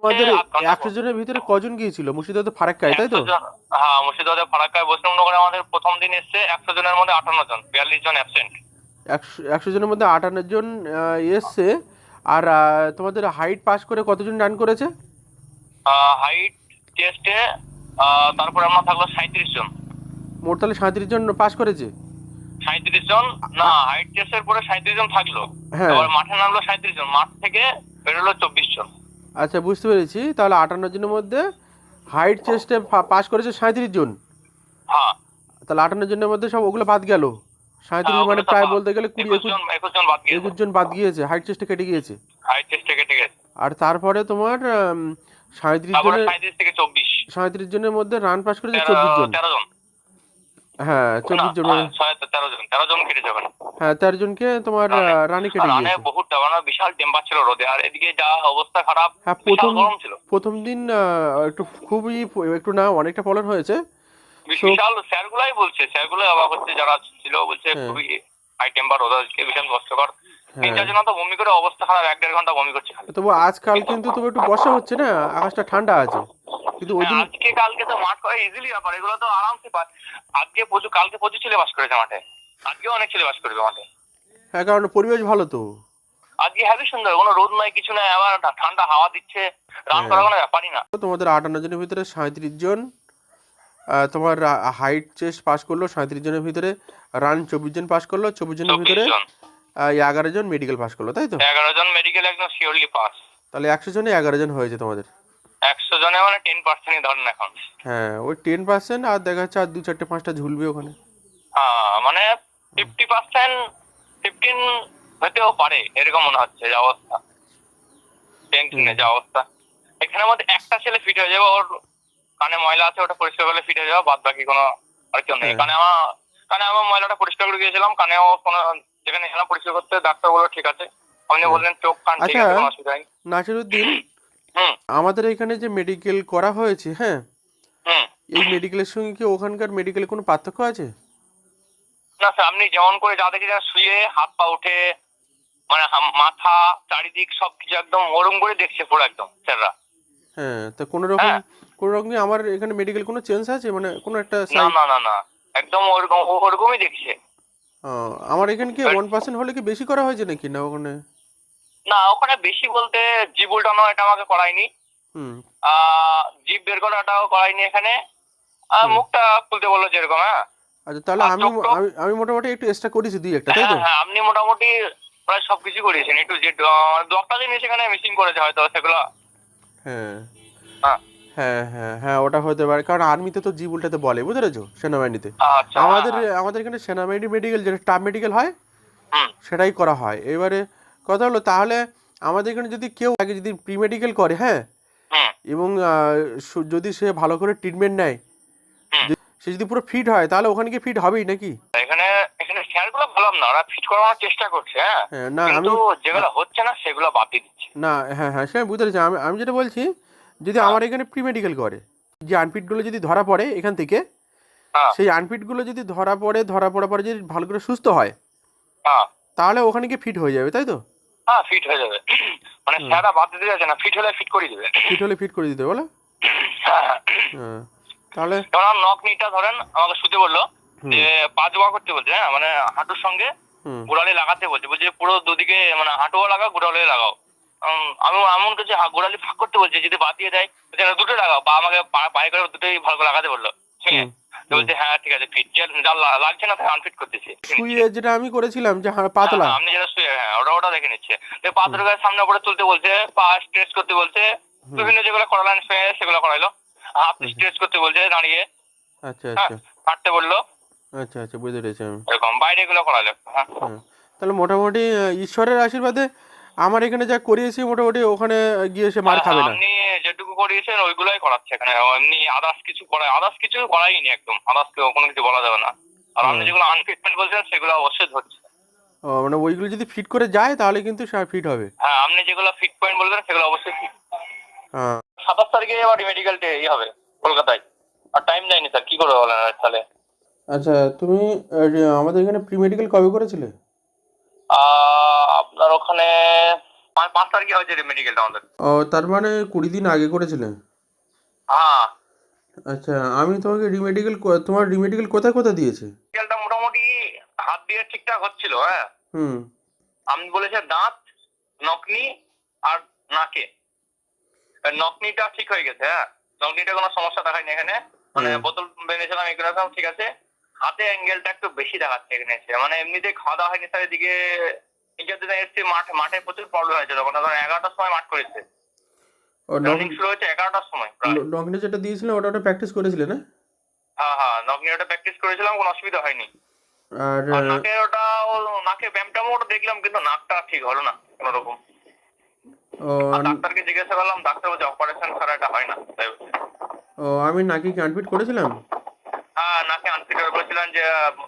তোমাদের একশো জনের ভিতরে কজন গিয়েছিল? মুর্শিদাবাদ ফারাক্কায় তাই তো? 100 হ্যাঁ মুর্শিদাবাদে ফারাক্কায় বৈষ্ণবনগরে আমাদের প্রথম দিন এসছে একশো জনের মধ্যে আটান্ন জন বিয়াল্লিশ জন অ্যাবসেন্ট একশো একশো জনের মধ্যে আটান্ন জন এসছে। আর তোমাদের হাইট পাস করে কতজন রান করেছে? হাইট টেস্টে তারপরে আমরা থাকল সাঁত্রিশ জন। মোট তাহলে সাঁত্রিশ জন পাস করেছে? সাঁত্রিশ জন? না হাইট টেস্টের পরে সাঁত্রিশ জন থাকল। হ্যাঁ। এবার মাঠে নামলো সাঁত্রিশ জন মাঠ থেকে বেরোলো চব্বিশ জন। আচ্ছা বুঝতে পেরেছি। তাহলে আটান্ন জনের মধ্যে হাইট চেস্টে পাস করেছে সাঁত্রিশ জন। হ্যাঁ। তাহলে আটান্ন জনের মধ্যে সব ওগুলো বাদ গেল। সাঁত্রিশ হ্যাঁ, মানে প্রায় বলতে গেলে কুড়ি একুশ একুশ জন বাদ গিয়েছে। হাইট চেস্টে কেটে গিয়েছে। হাইট টেস্টে কেটে গেছে। আর তারপরে তোমার সাঁত্রিশ জনের সাঁত্রিশ জনের মধ্যে রান পাস করেছে চব্বিশ জন। তেরো জন। হ্যাঁ চব্বিশ জন না, হ্যাঁ, ছয় তেরো জন তেরো জন কেটেছে ওখানে হ্যাঁ তেরো জনকে তোমার রানে- রানে কেটে গিয়েছে বহুত মানে বিশাল টেম্পার ছিল রোদে। আর এদিকে যা অবস্থা খারাপ হ্যাঁ প্রথম গরম ছিল। প্রথম দিন একটু খুবই একটু না অনেকটা ফলন হয়েছে। বিশাল স্যারগুলাই বলছে স্যারগুলো অবাক হচ্ছে যারা ছিল বলছে হ্যাঁ। খুবই হাই টেম্পার রোদ আজকে বিশাল কষ্টকর। তিন হ্যাঁ। চারজন তো বমি করে অবস্থা খারাপ এক দেড় ঘণ্টা বমি করছে তবু আজকাল কিন্তু তবু একটু বর্ষা হচ্ছে না আকাশটা ঠান্ডা আছে। কিন্তু ওই হ্যাঁ, আজকে কালকে তো মাঠ করে ইজিলি ব্যাপার এগুলো তো আরামসে আজকে প্রচুর কালকে প্রচুর ছেলে বাস করেছে মাঠে। আজকে অনেক ছেলে বাস করবে মাঠে। হ্যাঁ কারণ পরিবেশ ভালো তো। আজকে হ্যাভি সুন্দর কোনো রোদ নাই কিছু নাই আবার ঠান্ডা হাওয়া দিচ্ছে। রান করার কোনো ব্যাপারই না। তোমাদের আটান্ন জনের ভিতরে সাঁত্রিশ জন তোমার হাইট চেস্ট পাস করল সাঁত্রিশ জনের ভিতরে রান চব্বিশ জন পাস করল চব্বিশ জনের ভিতরে এগারো জন মেডিকেল পাস করল তাই তো? এগারো জন মেডিকেল একদম শিওরলি পাস তাহলে একশো জনে এগারো জন হয়েছে তোমাদের? একশো জনে মানে টেন পার্সেন্টই ধরেন এখন। হ্যাঁ ওই টেন পার্সেন্ট আর দেখা যাচ্ছে আর দু চারটে পাঁচটা ঝুলবে ওখানে। হ্যাঁ, মানে ফিফটি পার্সেন্ট ফিফটিন হতেও পারে এরকম মনে হচ্ছে যে অবস্থা। টেনশনে যে অবস্থা। এখানের মধ্যে একটা ছেলে ফিট হয়ে যাবে ওর কানে ময়লা আছে ওটা পরিষ্কার করলে ফিট হয়ে যাবে বাদ বাকি কোনো আর কেউ নেই। হ্যাঁ। কানে আমার কানে আমার ময়লাটা পরিষ্কার করে গিয়েছিলাম কানেও কোনো এখানে পরিষ্কার করতে ডাক্তার বলল ঠিক আছে। আপনি বললেন চোখ কান ঠিক আচ্ছা। আছে কোনো অসুবিধা নেই। নাসিরুদ্দিন আমাদের এখানে যে মেডিকেল করা হয়েছে হ্যাঁ? এই মেডিকেলের সঙ্গে কি ওখানকার মেডিকেলে কোনো পার্থক্য আছে? না স্যার আপনি যেমন করে যা দেখি শুয়ে হাত পা উঠে মানে মাথা চারিদিক সবকিছু একদম ওরম করে দেখছে পুরো একদম স্যাররা। হ্যাঁ তা কোনো রকম হ্যাঁ। কোনো রকম আমার এখানে মেডিকেল কোনো চেঞ্জ আছে? মানে কোনো একটা না না না না। একদম ওরকম ওরকমই দেখছে। আমার এখানে কি ওয়ান পার্সেন্ট হলে কি বেশি করা হয়েছে নাকি না ওখানে? না ওখানে বেশি বলতে জিভ উল্টানো এটা আমাকে করায়নি। হুম। জিভ বের করাটাও করায়নি এখানে। মুখটা খুলতে বলল যেরকম হ্যাঁ। আচ্ছা তাহলে আমি আমি- মোটামুটি একটু এক্সট্রা করেছি দুই একটা তাই তো? হ্যাঁ হ্যাঁ আপনি মোটামুটি প্রায় সবকিছু করিয়েছেন একটু যে দু একটা জিনিস এখানে মিসিং করেছে হয়তো সেগুলো। হ্যাঁ। হ্যাঁ। হ্যাঁ হ্যাঁ হ্যাঁ ওটা হতে পারে। কারণ আর্মিতে তো জি উল্টাতে বলে বুঝতে পেরেছ সেনাবাহিনীতে। আচ্ছা আমাদের হ্যাঁ, আমাদের এখানে সেনাবাহিনী মেডিকেল যেটা স্টাফ মেডিকেল হয় সেটাই করা হয়। এবারে কথা হলো তাহলে আমাদের এখানে যদি কেউ আগে যদি প্রি মেডিকেল করে হ্যাঁ এবং যদি সে ভালো করে ট্রিটমেন্ট নেয় সে যদি পুরো ফিট হয় তাহলে ওখানে কি ফিট হবেই নাকি? এখানে এখানে স্যারগুলো ভালো না ওরা ফিট করানোর চেষ্টা করছে হ্যাঁ। হ্যাঁ না আমি যেগুলো হচ্ছে না সেগুলো বাদ দিচ্ছে। না হ্যাঁ হ্যাঁ সে বুঝতে পেরেছি। আমি আমি যেটা বলছি যদি হ্যাঁ। আমার এখানে প্রি মেডিকেল করে যে আনফিটগুলো যদি ধরা পড়ে এখান থেকে হ্যাঁ। সেই আনফিটগুলো যদি ধরা পড়ে ধরা পড়ার পরে যদি ভালো করে সুস্থ হয় হ্যাঁ। তাহলে ওখানে গিয়ে ফিট হয়ে যাবে তাই তো? হ্যাঁ ফিট হয়ে যাবে। মানে। স্যাররা বাদ দিতে যাচ্ছে না ফিট হলে ফিট করে দিবে। ফিট হলে ফিট করে দিতে বলে। হ্যাঁ। তাহলে আমার নখ নিটা ধরেন আমাকে শুতে বলল যে পা জোয়া করতে বলছে হ্যাঁ মানে হাঁটুর সঙ্গে গোড়ালে লাগাতে বলছে বলছে পুরো দুদিকে মানে হাঁটুও লাগাও গোড়ালি লাগাও। আমি এমন কিছু গোড়ালি ফাঁক করতে বলছে যদি বাদ দিয়ে দেয় দুটো লাগাও বা আমাকে পায়ে করে দুটোই ভালো করে লাগাতে বলল। ঠিক আছে? বলছে হ্যাঁ ঠিক আছে ফিট। যা লাগছে না তাই আনফিট করতেছি। শুয়ে যেটা আমি করেছিলাম যে পাতলা। হ্যাঁ, আপনি যেটা শুয়ে হ্যাঁ ওটা ওটা দেখে নিচ্ছে। তো পাথর গায়ে সামনে তুলতে বলছে পা স্ট্রেচ করতে বলছে বিভিন্ন যেগুলো করালেন সেগুলো করাইলো। হাত স্ট্রেচ করতে বলছে দাঁড়িয়ে। আচ্ছা হ্যাঁ আচ্ছা। হাঁটতে বলল। আচ্ছা আচ্ছা বুঝতে পেরেছি আমি। এরকম বাইরে এগুলো করালো তাহলে মোটামুটি ঈশ্বরের আশীর্বাদে আমার এখানে যা করিয়েছি মোটামুটি ওখানে গিয়ে সে মার খাবে না। আপনি যেটুকু করিয়েছেন ওইগুলোই করাচ্ছে এখানে। এমনি আদার্স কিছু করায় আদার্স কিছু করাইনি একদম। আদার্স কোনো কিছু বলা যাবে না। আর আপনি যেগুলো আনফিটমেন্ট বলছেন সেগুলো অবশ্যই ধরছে। ও, মানে ওইগুলো যদি ফিট করে যায় তাহলে কিন্তু ফিট হবে। হ্যাঁ আপনি যেগুলো ফিট পয়েন্ট বলবেন সেগুলো অবশ্যই fit। হ্যাঁ। সাতাশ তারিখে আবার মেডিকেল ডে হবে কলকাতায়। আর টাইম দেয়নি স্যার কি করবে বলেন তাহলে? আচ্ছা তুমি আমাদের এখানে প্রি মেডিকেল কবে করেছিলে? আপনার ওখানে পাঁচ তারিখে হয়েছে মেডিকেলটা আমাদের। ও তার মানে কুড়ি দিন আগে করেছিলে? হ্যাঁ। আচ্ছা আমি তোমাকে রিমেডিকেল তোমার রিমেডিকেল কোথায় কোথায় দিয়েছে? মেডিকেলটা মোটামুটি হাত দিয়ে ঠিকঠাক হচ্ছিল হ্যাঁ। হুম। আমি বলেছে দাঁত নকনি আর নাকে। নকনিটা ঠিক হয়ে গেছে হ্যাঁ। নকনিটা কোনো সমস্যা দেখায়নি এখানে। মানে বোতল বেঁধেছিলাম এগুলো সব ঠিক আছে। হাতে অ্যাঙ্গেলটা একটু বেশি দেখাচ্ছে এখানে এসে। মানে এমনিতে খাওয়া দাওয়া হয়নি স্যার এদিকে এসছে মাঠ মাঠে প্রচুর প্রবলেম হয়েছে তখন। ধরো এগারোটার সময় মাঠ করেছে। শুরু হয়েছে এগারোটার সময় যেটা দিয়েছিলে ওটা ওটা প্র্যাকটিস করেছিলে না? হ্যাঁ হ্যাঁ ওটা প্র্যাকটিস করেছিলাম কোনো অসুবিধা হয়নি। আর নাকে ওটা নাকে ব্যায়ামটামও ওটা দেখলাম কিন্তু নাকটা ঠিক হলো না কোনো রকম ডাক্তারকে জিজ্ঞাসা করলাম ডাক্তার বলছে অপারেশন ছাড়া এটা হয় না? ও আমি নাকি কি আনফিট করেছিলাম? নাকে আনফিটার বলেছিলেন যে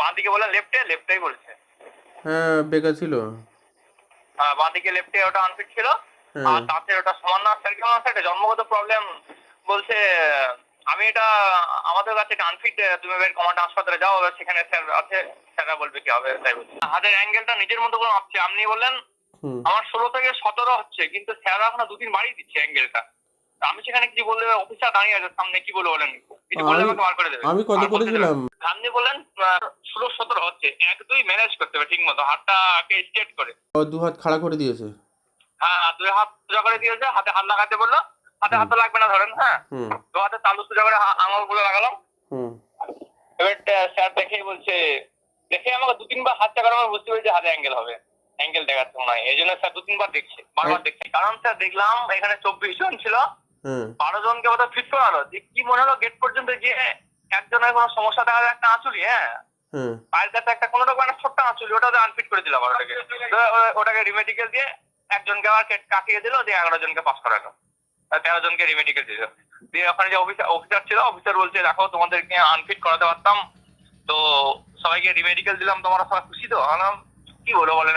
বাঁ দিকে বলেন লেফটে? লেফটেই বলছে। হ্যাঁ বেকার ছিল। হ্যাঁ বাঁ দিকে লেফটে ওটা আনফিট ছিল। হ্যাঁ। আর তাতে ওটা সমান না স্যার কেমন আছে? জন্মগত প্রবলেম বলছে আমি এটা আমাদের কাছে আনফিট তুমি এবার কমান্ড হাসপাতালে যাও সেখানে স্যার আছে স্যাররা বলবে কি হবে তাই বলছে। হাতের অ্যাঙ্গেলটা নিজের মতো করে মাপছে। আপনি বললেন আমার ষোলো থেকে সতেরো হচ্ছে কিন্তু স্যাররা এখনও দু তিন বাড়িয়ে দিচ্ছে অ্যাঙ্গেলটা আমি সেখানে কিছু বললে অফিসার দাঁড়িয়ে আছে সামনে কি বলে বলেন? কিছু বললে আমি- আমাকে বার করে দেবে। আমি কত করেছিলাম দেবে না। আপনি বললেন ষোলো সতেরো হচ্ছে। এক দুই ম্যানেজ করতে হবে ঠিক মতো হাতটাকে স্ট্রেট করে। দু হাত খাড়া করে দিয়েছে। হ্যাঁ হ্যাঁ, দুই হাত সোজা করে দিয়েছে হাতে হাত লাগাতে বলল। হাতে হাত লাগবে না ধরেন হ্যাঁ? দু হাতে তালু সোজা করে আঙুলগুলো লাগালাম। এবার স্যার দেখেই বলছে দেখে আমাকে দু তিনবার হাতটা করে আমি বুঝতে পেরেছি হাতে অ্যাঙ্গেল হবে। অ্যাঙ্গেল দেখাচ্ছে মনে হয়। এই জন্য স্যার দু তিনবার দেখছে বারবার দেখছে। কারণ স্যার দেখলাম এখানে চব্বিশ জন ছিল। বারো জনকে ওটা ফিট করালো। যে কি মনে হলো গেট পর্যন্ত গিয়ে একজনের কোনো সমস্যা দেখা যায়? একটা আঁচুলি হ্যাঁ? পায়ের কাছে একটা কোনো রকম একটা ছোট্ট আঁচুলি ওটাতে আনফিট করে দিলাম ওটাকে। ওটাকে রিমেডিকেল দিয়ে একজনকে আবার কাটিয়ে দিল দিয়ে এগারো জনকে পাস করালো। তেরো জনকে রিমেডিকেল দিল। দিয়ে ওখানে যে অফিসার অফিসার ছিল অফিসার বলছে দেখো তোমাদেরকে আনফিট করাতে পারতাম। তো সবাইকে রিমেডিকেল দিলাম তোমরা সবাই খুশি তো? আমি কি বলো বলেন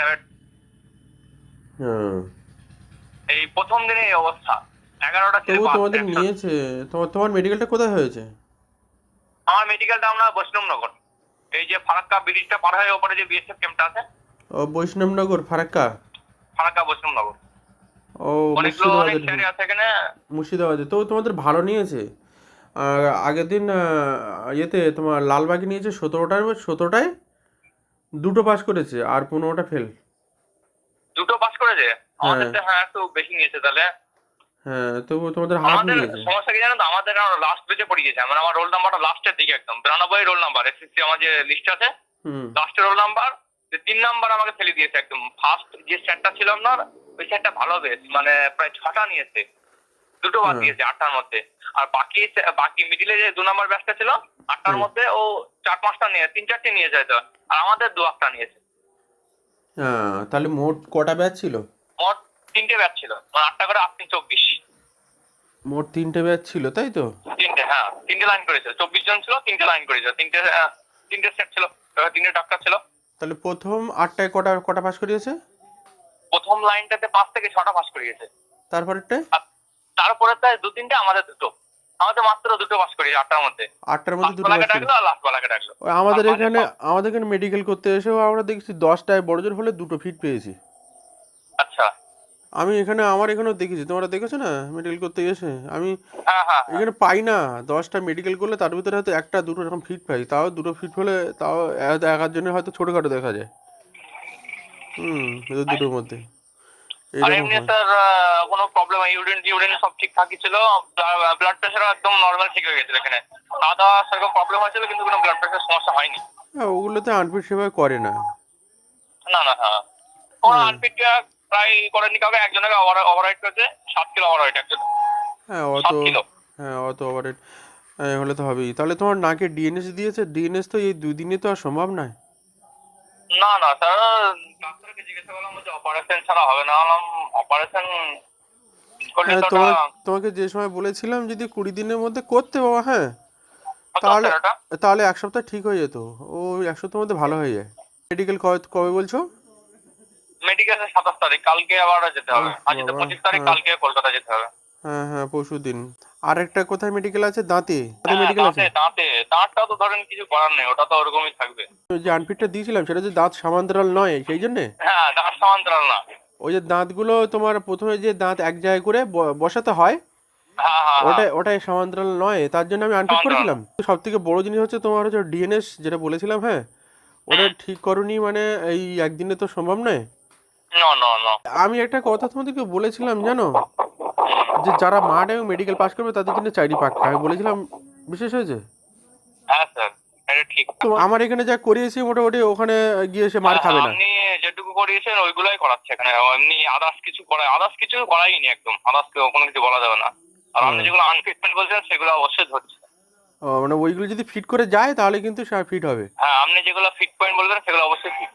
এই প্রথম দিনে এই অবস্থা। এগারোটা ছেলে তবু তোমাদের নিয়েছে তোমার তোমার মেডিকেলটা কোথায় হয়েছে? আমার মেডিকেলটা আমরা বৈষ্ণবনগর। এই যে ফারাক্কা ব্রিজটা পার হয়ে ওপরে যে বিএসএফ ক্যাম্পটা আছে। ও বৈষ্ণবনগর ফারাক্কা? ফারাক্কা বৈষ্ণবনগর। ও মুর্শিদাবাদে। তো তোমাদের ভালো নিয়েছে। আর আগের দিন ইয়েতে তোমার লালবাগে নিয়েছে সতেরোটার সতেরোটায় দুটো পাস করেছে আর পনেরোটা ফেল দুটো পাস করেছে? আমাদের হ্যাঁ একটু বেশি নিয়েছে তাহলে। হ্যাঁ তবু তোমাদের হাফ আমাদের নিয়েছে সমস্যা কি জানো তো? আমাদের লাস্ট বেজে পড়ে গেছে মানে আমার রোল নাম্বারটা লাস্টের দিকে একদম। বিরানব্বই রোল নাম্বার এসএসসি আমার যে লিস্ট আছে লাস্টের রোল নাম্বার যে তিন নাম্বার আমাকে ফেলে দিয়েছে একদম। ফার্স্ট যে স্যারটা ছিল আপনার ওই স্যারটা ভালো বেশ। মানে প্রায় ছটা নিয়েছে। দুটো বাদ দিয়েছে আটটার মধ্যে। আর বাকি বাকি মিডিলে যে দু নাম্বার ব্যাচটা ছিল আটটার মধ্যে ও চার পাঁচটা নিয়ে তিন চারটে নিয়েছে হয়তো। আর আমাদের দু একটা নিয়েছে। হ্যাঁ তাহলে মোট কটা ব্যাচ ছিল? তিনটে ব্যাচ ছিল। মানে আটটা করে আট তিন চব্বিশ। মোট তিনটে ব্যাচ ছিল তাই তো? তিনটে হ্যাঁ তিনটে লাইন করেছিল। চব্বিশ জন ছিল তিনটে লাইন করেছিল। তিনটে তিনটে সেট ছিল তিনটে ডাক্তার ছিল। তাহলে প্রথম আটটায় কটা কটা পাস করিয়েছে? প্রথম লাইনটাতে পাঁচ থেকে ছটা পাস করিয়েছে। তারপরেরটায় আর তারপরে তাই দু তিনটে আমাদের দুটো। আমাদের মাত্র দুটো পাস করিয়েছে আটটার মধ্যে। আটটার মধ্যে দুটো পাস ডাকলো আর লাস্ট বেলাকে ডাকলো। আমাদের এখানে আমাদের এখানে মেডিকেল করতে এসেও আমরা দেখছি দশটায় বড় জোর হলে দুটো ফিট পেয়েছি। আমি এখানে আমার এখানেও দেখেছি। তোমরা দেখেছ না? মেডিকেল করতে গেছে? আমি হ্যাঁ হ্যাঁ হ্যাঁ। এখানে পাই না। দশটা মেডিকেল করলে তার ভিতরে হয়তো একটা দুটো এরকম ফিট পাই। তাও দুটো ফিট হলে তাও এক জনের হয়তো ছোটোখাটো দেখা যায়। হুম দুটোর মধ্যে। আর এমনি স্যার আহ, কোনো প্রবলেম ইউরিন ইউরিন সব ঠিকঠাকই ছিল। ব্লাড প্রেশারও একদম নর্মাল ঠিক হয়ে গেছিল এখানে। খাওয়া দাওয়া সেরকম প্রবলেম হয়েছিল কিন্তু কোনো ব্লাড প্রেশার সমস্যা হয়নি। হ্যাঁ ওগুলোতে আনফিট সেভাবে করে না। না না হ্যাঁ। কোনো। প্রায় করেনি কাউকে একজনকে ওভার ওভাররাইড করেছে সাত কিলো ওভাররাইড একজন হ্যাঁ অত হ্যাঁ অত ওভারেট হলে তো হবেই। তাহলে তোমার নাকে ডিএনএস দিয়েছে ডিএনএস তো এই দুই দিনে তো আর সম্ভব নয়। না না স্যার ডাক্তারকে জিজ্ঞাসা করলাম বলছে অপারেশন ছাড়া হবে না। অপারেশন হ্যাঁ তোমাকে যে সময় বলেছিলাম যদি কুড়ি দিনের মধ্যে করতে বাবা হ্যাঁ তাহলে তাহলে এক সপ্তাহ ঠিক হয়ে যেত। ও এক সপ্তাহের মধ্যে ভালো হয়ে যায়। মেডিকেল কবে বলছো? মেডিকেল সাতাশ তারিখ কালকে আবার যেতে হবে। আজ তো পঁচিশ তারিখ হ্যাঁ। কালকে কলকাতা যেতে হবে। হ্যাঁ হ্যাঁ পরশু দিন। আর একটা কোথায় মেডিকেল আছে? দাঁতে? দাঁতে হ্যাঁ, মেডিকেল আছে? দাঁতে দাঁতে। দাঁতটা তো ধরেন কিছু করার নেই ওটা তো ওরকমই থাকবে। যে আনফিটটা দিয়েছিলাম সেটা যে দাঁত সমান্তরাল নয় সেই জন্যে? হ্যাঁ দাঁত সমান্তরাল না। ওই যে দাঁতগুলো তোমার প্রথমে যে দাঁত এক জায়গায় করে বসাতে হয় হ্যাঁ। ওটাই ওটাই সমান্তরাল নয় তার জন্য আমি আনফিট। করেছিলাম। সব থেকে বড় জিনিস হচ্ছে তোমার হচ্ছে ডিএনএস যেটা বলেছিলাম হ্যাঁ ওটা ঠিক করনি মানে এই একদিনে তো সম্ভব নয়। আমি একটা কথা তোমাদেরকে বলেছিলাম জানো? যে যারা মাঠ এবং মেডিকেল পাস করবে তাদের জন্য চাকরি পাক্কা আমি বলেছিলাম বিশেষ হয়েছে? হ্যাঁ স্যার ঠিক। তো আমার এখানে যা করিয়েছি মোটামুটি ওখানে গিয়ে সে মার খাবে না। আপনি যেটুকু করিয়েছেন ওইগুলাই করাচ্ছে এখানে। এমনি আদার্স কিছু করায় আদার্স কিছু করাইনি একদম। আদার্স কোনো কিছু বলা যাবে না। আর আপনি। যেগুলো আনফিটমেন্ট বলছেন সেগুলো অবশ্যই ধরছে। মানে ওইগুলো যদি ফিট করে যায় তাহলে কিন্তু ফিট হবে। হ্যাঁ আপনি যেগুলো ফিট পয়েন্ট বলবেন সেগুলো অবশ্যই ফিট